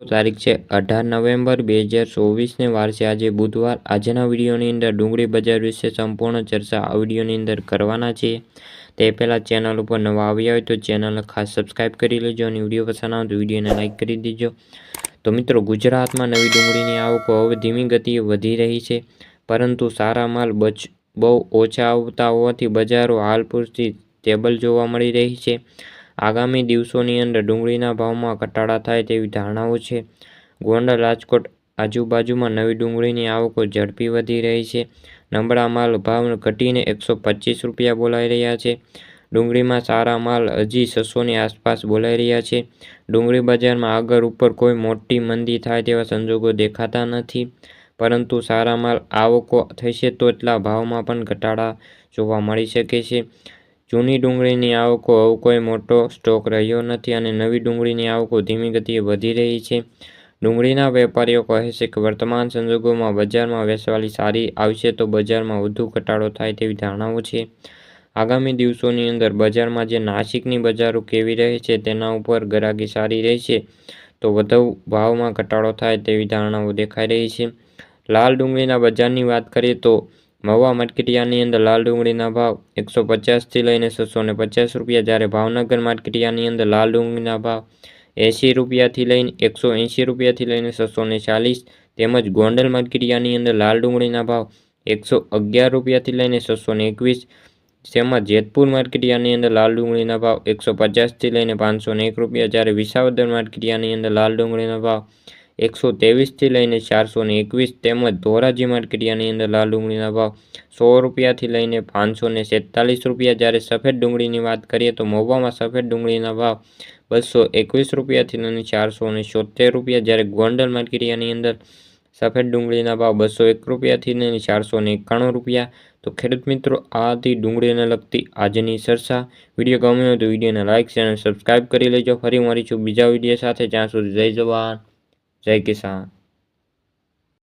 તારીખ છે અઢાર નવેમ્બર બે હજાર ચોવીસને વાર છે. આજે બુધવાર. આજના વિડીયોની અંદર ડુંગળી બજાર વિશે સંપૂર્ણ ચર્ચા આ વિડીયોની અંદર કરવાના છે તે પહેલાં ચેનલ ઉપર નવા આવ્યા હોય તો ચેનલને ખાસ સબસ્ક્રાઇબ કરી લેજો અને વીડિયો પસંદ આવે તો વિડીયોને લાઇક કરી દેજો. તો મિત્રો, ગુજરાતમાં નવી ડુંગળીની આવકો હવે ધીમી ગતિએ વધી રહી છે. પરંતુ સારા માલ બચ, બહુ ઓછા આવતા હોવાથી બજારો હાલ પૂરતી ટેબલ જોવા મળી રહી છે. આગામી દિવસોની અંદર ડુંગળીના ભાવમાં ઘટાડા થાય તેવી ધારણાઓ છે. ગોંડલ રાજકોટ આજુબાજુમાં નવી ડુંગળીની આવકો ઝડપી વધી રહી છે. નબળા માલ ભાવ ઘટીને એકસો પચીસ રૂપિયા બોલાઈ રહ્યા છે. ડુંગળીમાં સારા માલ હજી છસોની આસપાસ બોલાઈ રહ્યા છે. ડુંગળી બજારમાં આગળ ઉપર કોઈ મોટી મંદી થાય તેવા સંજોગો દેખાતા નથી. પરંતુ સારા માલ આવકો થશે તો એટલા ભાવમાં પણ ઘટાડા જોવા મળી શકે છે. જૂની ડુંગળીની આવકો હવે કોઈ મોટો સ્ટોક રહ્યો નથી અને નવી ડુંગળીની આવકો ધીમી ગતિએ વધી રહી છે. ડુંગળીના વેપારીઓ કહે છે કે વર્તમાન સંજોગોમાં બજારમાં વેચવાલી સારી આવશે તો બજારમાં વધુ ઘટાડો થાય તેવી ધારણાઓ છે. આગામી દિવસોની અંદર બજારમાં જે નાસિકની બજારો કેવી રહે છે તેના ઉપર ગરાગી સારી રહેશે તો વધુ ભાવમાં ઘટાડો થાય તેવી ધારણાઓ દેખાઈ રહી છે. લાલ ડુંગળીના બજારની વાત કરીએ તો મહુવા માર્કેટિયાની અંદર લાલ ડુંગળીના ભાવ એકસો પચાસથી લઈને છસો ને પચાસ રૂપિયા, જ્યારે ભાવનગર માર્કેટિયાની અંદર લાલ ડુંગળીના ભાવ એંસી રૂપિયાથી લઈને એકસો એંસી રૂપિયાથી લઈને છસો ને ચાલીસ, તેમજ ગોંડલ માર્કેટિયાની અંદર લાલ ડુંગળીના ભાવ એકસો અગિયાર રૂપિયાથી લઈને છસો ને એકવીસ, તેમજ જેતપુર માર્કેટિયાની અંદર લાલ ડુંગળીના ભાવ એકસો પચાસથી લઈને પાંચસો એક રૂપિયા, જ્યારે વિસાવદર માર્કેટિયાની અંદર લાલ ડુંગળીના ભાવ એકસો ત્રેવીસથી લઈને ચારસો ને એકવીસ તેમજ ધોરાજી માર્કેટિયાની અંદર લાલ ડુંગળીના ભાવ સો રૂપિયાથી લઈને પાંચસો ને સેતાલીસ રૂપિયા. જ્યારે સફેદ ડુંગળીની વાત કરીએ તો મહુવામાં સફેદ ડુંગળીના ભાવ બસો એકવીસ રૂપિયાથી લઈને ચારસો ને છોતેર રૂપિયા. જ્યારે ગોંડલ માર્કેટિયાની અંદર સફેદ ડુંગળીના ભાવ બસો એક રૂપિયાથી લઈને ચારસો ને એકાણું રૂપિયા. તો ખેડૂત મિત્રો આ હતી ડુંગળીને લગતી આજની ચર્ચા વીડિયો ગમ્યો તો વિડીયોને લાઇક શેર અને સબસ્ક્રાઈબ કરી લેજો. ફરી મળીશું બીજા વીડિયો સાથે. જ્યાં સુધી જય જવાન. જય કિસાન.